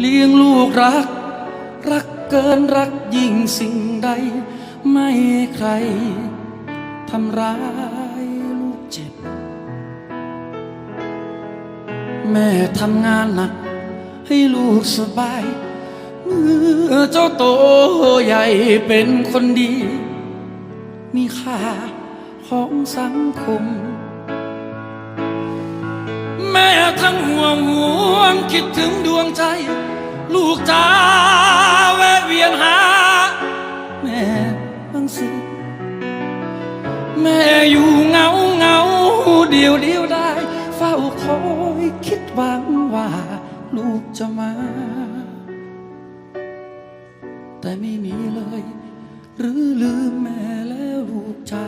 เลี้ยงลูกรัก รักเกินรักยิ่งสิ่งใด ไม่ใครทำร้ายลูกเจ็บ แม่ทำงานหนัก ให้ลูกสบาย เมื่อเจ้าโตใหญ่เป็นคนดี มีค่าของสังคม แม่ทั้งห่วงห่วงคิดถึงดวงใจ ลูกจ้าแวะเวียนหา แม่บางสิแม่อยู่เงาเงาเดียวเดียวได้ เฝ้าคอยคิดหวังว่า ลูกจะมา แต่ไม่มีเลย หรือลืมแม่แล้วลูกจ้า